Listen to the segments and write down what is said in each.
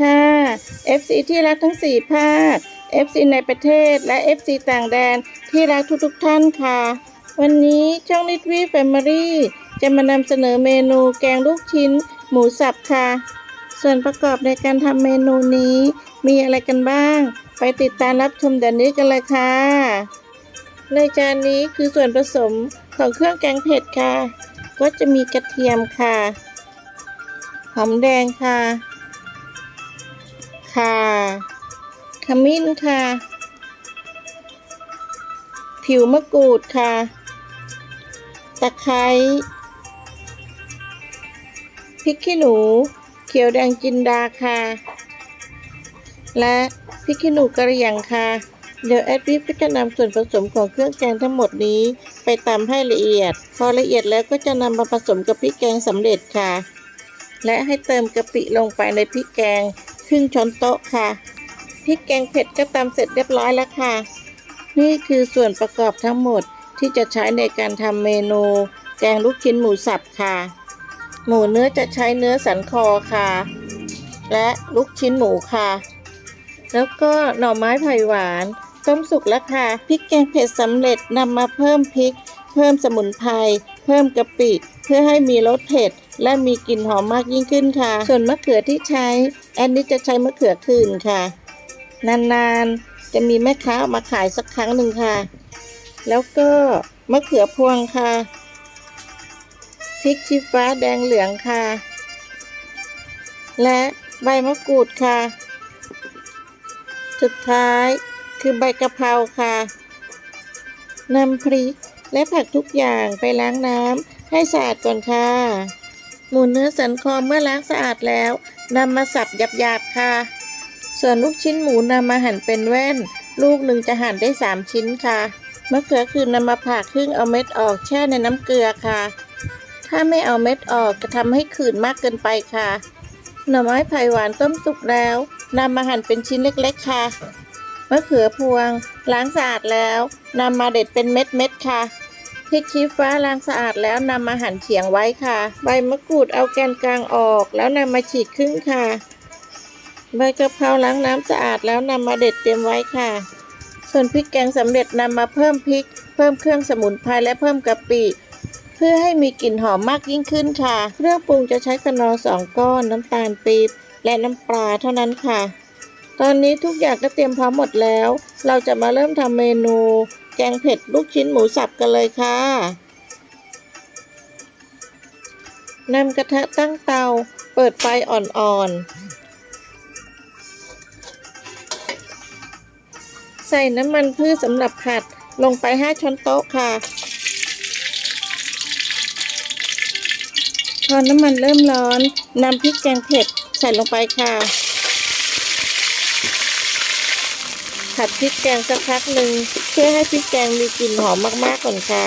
ค่ะ FC ที่รักทั้ง 4 ภาค FC ในประเทศและ FC ต่างแดนที่รักทุกๆท่านค่ะ วันนี้ช่องนิดวีแฟมิลี่จะมานำเสนอเมนูแกงลูกชิ้น หมูสับค่ะ ส่วนประกอบในการทำเมนูนี้มีอะไรกันบ้าง ไปติดตามรับชมเดี๋ยวนี้กันเลยค่ะ ในจานนี้คือส่วนผสมของเครื่องแกงเผ็ดค่ะ ก็จะมีกระเทียมค่ะ หอมแดงค่ะ ค่ะ ขมิ้นค่ะ ผิวมะกรูดค่ะ ตะไคร้พริกขี้หนู เขียวแดงจินดาค่ะ และพริกขี้หนูกระเหรี่ยงค่ะ เดี๋ยวแอดวิฟก็จะนำส่วนผสมของเครื่องแกงทั้งหมดนี้ไปตำให้ละเอียด พอละเอียดแล้วก็จะนำมาผสมกับพริกแกงสำเร็จค่ะ และให้เติมกะปิลงไปในพริกแกง ครึ่งช้อนโต๊ะค่ะพริกแกงเผ็ดก็ตำเสร็จเรียบร้อยแล้วค่ะ นี่คือส่วนประกอบทั้งหมดที่จะใช้ในการทำเมนู แกงลูกชิ้นหมูสับค่ะ หมูเนื้อจะใช้เนื้อสันคอค่ะ และลูกชิ้นหมูค่ะ แล้วก็หน่อไม้ไผ่หวาน ต้มสุกแล้วค่ะพริกแกงเผ็ดสำเร็จนำมาเพิ่มพริก เพิ่มสมุนไพรเพิ่มกะปิ เพื่อให้มีรสเผ็ด และมีกลิ่นหอมมากยิ่งขึ้นค่ะ ส่วนมะเขือที่ใช้แอนนี้จะใช้มะเขือคืนค่ะ นานๆจะมีแม่ค้าออกมาขายสักครั้งหนึ่งค่ะ แล้วก็มะเขือพวงค่ะพริกชี้ฟ้าแดงเหลืองค่ะ และใบมะกรูดค่ะ สุดท้ายคือใบกะเพราค่ะน้ำพริก และผักทุกอย่างไปล้างน้ำให้สะอาดก่อนค่ะ หมูเนื้อสันคอเมื่อล้างสะอาดแล้วนำมาสับหยาบๆค่ะ ส่วนลูกชิ้นหมูนำมาหั่นเป็นแว่น ลูกหนึ่งจะหั่นได้ 3 ชิ้นค่ะมะเขือคืนนำมาผ่าครึ่งเอาเม็ดออกแช่ในน้ำเกลือค่ะ ถ้าไม่เอาเม็ดออกจะทำให้ขืนมากเกินไปค่ะ หน่อไม้ไผ่หวานต้มสุกแล้วนำมาหั่นเป็นชิ้นเล็กๆค่ะมะเขือพวง ล้างสะอาดแล้วนำมาเด็ดเป็นเม็ดๆค่ะ พริกชี้ฟ้าล้างสะอาดแล้วนำมาหั่นเฉียงไว้ค่ะ ใบมะกรูดเอาแกนกลางออกแล้วนำมาฉีกครึ่งค่ะ ใบกะเพราล้างน้ำสะอาดแล้วนำมาเด็ดเตรียมไว้ค่ะ ส่วนพริกแกงสำเร็จนำมาเพิ่มพริก เพิ่มเครื่องสมุนไพรและเพิ่มกะปิเพื่อให้มีกลิ่นหอมมากยิ่งขึ้นค่ะ เครื่องปรุงจะใช้กระนอสองก้อนน้ำตาลปี๊บและน้ำปลาเท่านั้นค่ะ ตอนนี้ทุกอย่างก็เตรียมพร้อมหมดแล้ว เราจะมาเริ่มทำเมนู แกงเผ็ดลูกชิ้นหมูสับกันเลยค่ะนำกระทะตั้งเตา เปิดไฟอ่อนๆ ใส่น้ำมันพืชสำหรับผัดลงไป 5 ช้อนโต๊ะค่ะ พอน้ำมันเริ่มร้อนนำพริกแกงเผ็ดใส่ลงไปค่ะ ผัดพริกแกงสักพักหนึ่งเพื่อให้พริกแกงมีกลิ่นหอมมากๆก่อนค่ะ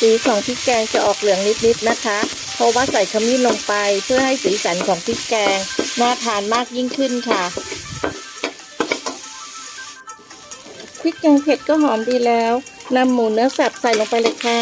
สีของพริกแกงจะออกเหลืองนิดๆนะคะ เพราะว่าใส่ขมิ้นลงไปเพื่อให้สีสันของพริกแกงน่าทานมากยิ่งขึ้นค่ะพริกแกงเผ็ดก็หอมดีแล้วนำหมูเนื้อสับใส่ลงไปเลยค่ะ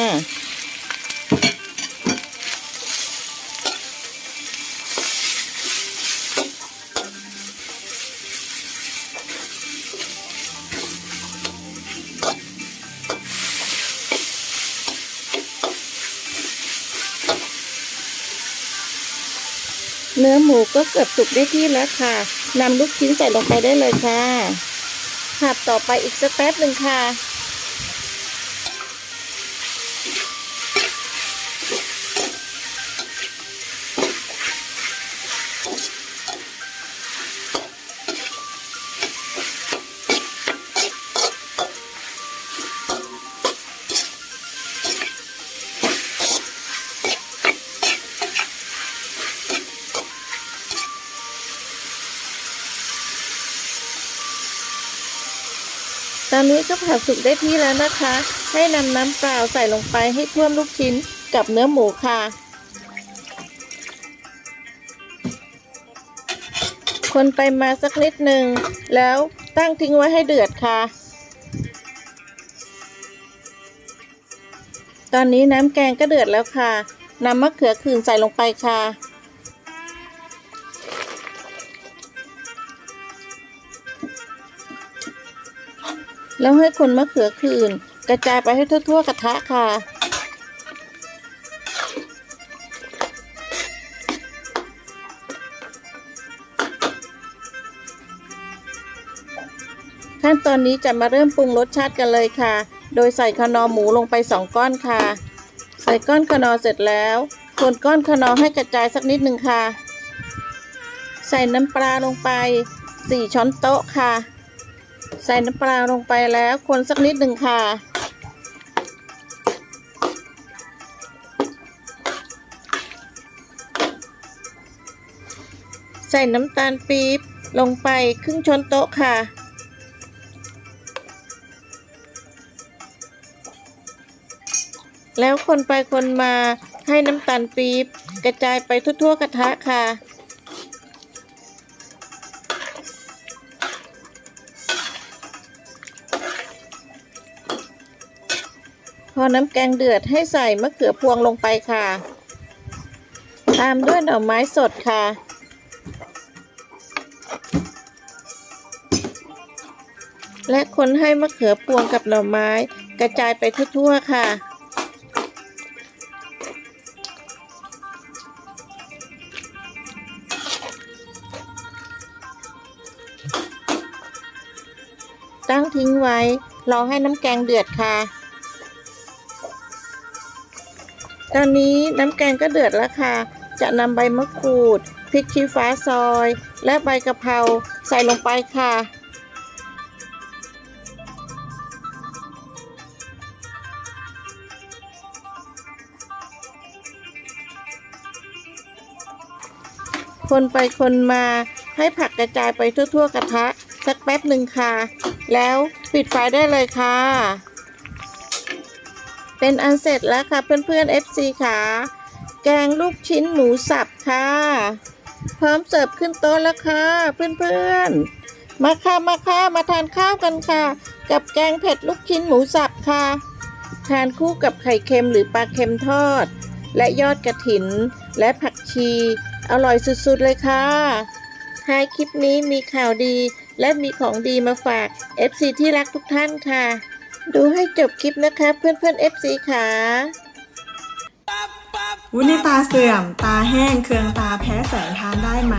เนื้อหมูก็เกือบสุกได้ที่แล้วค่ะนำลูกชิ้นใส่ลงไปได้เลยค่ะผัดต่อไปอีกสักแป๊บหนึ่งค่ะ อนนี้ก็ผัดสุกได้ที่แล้วนะคะ ให้นำน้ำเปล่าใส่ลงไปให้ท่วมลูกชิ้นกับเนื้อหมูค่ะ คนไปมาสักนิดหนึ่ง แล้วตั้งทิ้งไว้ให้เดือดค่ะ ตอนนี้น้ำแกงก็เดือดแล้วค่ะนำมะเขือคืนใส่ลงไปค่ะ แล้วให้คนมะเขือคืน กระจายไปให้ทั่ว ๆ กระทะค่ะ ขั้นตอนนี้จะมาเริ่มปรุงรสชาติกันเลยค่ะ โดยใส่คนอหมูลงไป2ก้อนค่ะ ใส่ก้อนคนอเสร็จแล้วคนก้อนคนอให้กระจายสักนิดหนึ่งค่ะ ใส่น้ำปลาลงไป 4 ช้อนโต๊ะค่ะ ใส่น้ำปลาลงไปแล้วคนสักนิดหนึ่งค่ะ ใส่น้ำตาลปี๊บลงไปครึ่งช้อนโต๊ะค่ะ แล้วคนไปคนมาให้น้ำตาลปี๊บกระจายไปทั่วๆกระทะค่ะ น้ำแกงเดือดให้ใส่มะเขือพวงลงไปค่ะ ตามด้วยหน่อไม้สดค่ะ และคนให้มะเขือพวงกับหน่อไม้กระจายไปทั่วๆค่ะตั้งทิ้งไว้ รอให้น้ำแกงเดือดค่ะ อนนี้น้ำแกงก็เดือดแล้วค่ะ จะนำใบมะกรูดพริกชี้ฟ้าซอย และใบกะเพราใส่ลงไปค่ะ คนไปคนมาให้ผักกระจายไปทั่ว ๆ กระทะ สักแป๊บหนึ่งค่ะ แล้วปิดไฟได้เลยค่ะ เป็นอันเสร็จแล้วค่ะเพื่อนๆ FC ค่ะแกงลูกชิ้นหมูสับค่ะ พร้อมเสิร์ฟขึ้นโต๊ะแล้วค่ะ เพื่อนๆ มาค่ะมาค่ะมาทานข้าวกันค่ะ กับแกงเผ็ดลูกชิ้นหมูสับค่ะ ทานคู่กับไข่เค็มหรือปลาเค็มทอด และยอดกระถิน และผักชี อร่อยสุดๆเลยค่ะท้ายคลิปนี้มีข่าวดีและมีของดีมาฝาก FC ที่รักทุกท่านค่ะ ดูให้จบคลิปนะคะเพื่อนๆ FC ค่ะวุ้นในตาเสื่อม ตาแห้ง เคืองตาแพ้แสงทานได้ไหม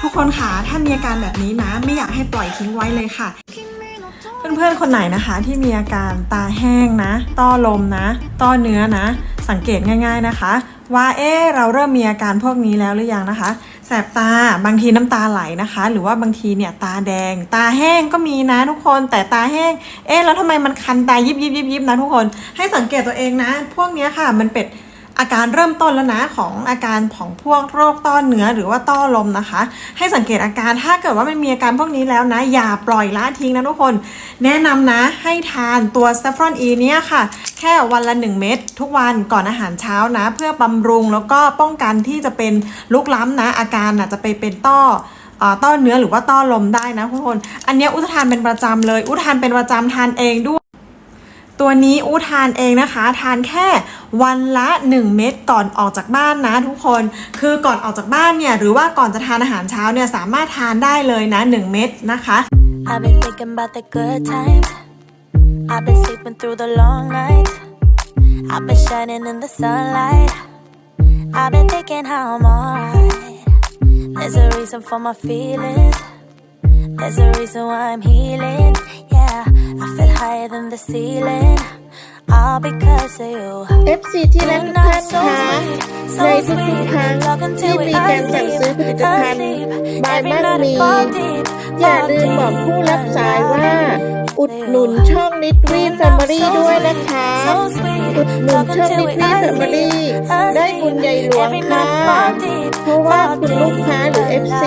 ทุกคนคะถ้ามีอาการแบบนี้นะ ไม่อยากให้ปล่อยทิ้งไว้เลยค่ะ เพื่อนๆคนไหนนะคะที่มีอาการตาแห้งนะ ต้อลมนะ ต้อเนื้อนะ สังเกตง่าย ๆนะคะ ว่าเอ๊เราเริ่มมีอาการพวกนี้แล้วหรือยังนะคะ แสบตาบางทีน้ำตาไหลนะคะ หรือว่าบางทีเนี่ยตาแดง ตาแห้งก็มีนะทุกคน แต่ตาแห้ง เอ๊ะแล้วทำไมมันคันตายิบยิบยิบยิบนะทุกคน ให้สังเกตตัวเองนะ พวกเนี้ยค่ะมันเป็ด อาการเริ่มต้นแล้วนะของอาการของพวกโรคต้อเนื้อหรือว่าต้อลมนะคะ ให้สังเกตอาการถ้าเกิดว่ามันมีอาการพวกนี้แล้วนะ อย่าปล่อยละทิ้งนะทุกคน แนะนำนะให้ทานตัวซ a ฟรอนอีเนี่ยค่ะ แค่วันละ 1 เม็ดทุกวันก่อนอาหารเช้านะ เพื่อบำรุงแล้วก็ป้องกันที่จะเป็นลุกล้ำนะ อาการน่ะจะไปเป็นต้ออ่อต้อเนื้อหรือว่าต้อลมได้นะทุกคน อันนี้อุทานเป็นประจำเลย อุทานเป็นประจำทานเองด้วย ตัวนี้อู้ทานเองนะคะ ทานแค่วันละ 1 เม็ดก่อนออกจากบ้านนะทุกคนคือก่อนออกจากบ้านเนี่ยหรือว่าก่อนจะทานอาหารเช้าเนี่ยสามารถทานได้เลยนะ 1 เม็ดนะคะ I've been thinking about the good times. I've been sleeping through the long nights. I've been shining in the sunlight. I've been thinking how I'm alright. There's a reason for my feelings. There's a reason why I'm healing. Yeah, I feel higher than the ceiling. All because of you. FC ที่รักทุกท่านคะในทุกๆครั้งที่มีการสั่งซื้อผลิตภัณฑ์บายมากมีอย่าลืมบอกผู้รับสายว่าอุดหนุนช่องนิดวีแฟมิลี่ด้วยนะคะ อุดหนุนช่องนิดวีแฟมิลี่ได้บุญใหญ่หลวงค่ะ เพราะว่าคุณลูกค้าหรือ FC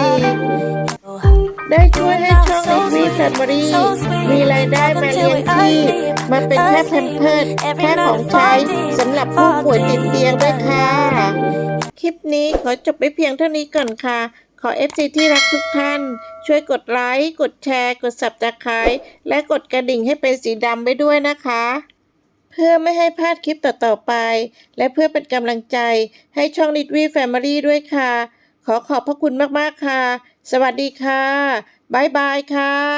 ได้ช่วยให้ช่องนิดวีแฟมิลี่มีรายได้มาเลี้ยงที่มาเป็นแค่แพมเพิร์แค่ของใช้สำหรับผู้ป่วยติดเตียงด้วยค่ะ คลิปนี้ขอจบไปเพียงเท่านี้ก่อนค่ะ ขอ FC ที่รักทุกท่าน ช่วยกดไลค์ กดแชร์ กด Subscribe และกดกระดิ่งให้เป็นสีดำไว้ด้วยนะคะเพื่อไม่ให้พลาดคลิปต่อ ๆ ไป และเพื่อเป็นกำลังใจให้ช่อง n i t w e Family ด้วยค่ะ ขอขอบพระคุณมาก ๆ ค่ะ สวัสดีค่ะ บ๊ายบายค่ะ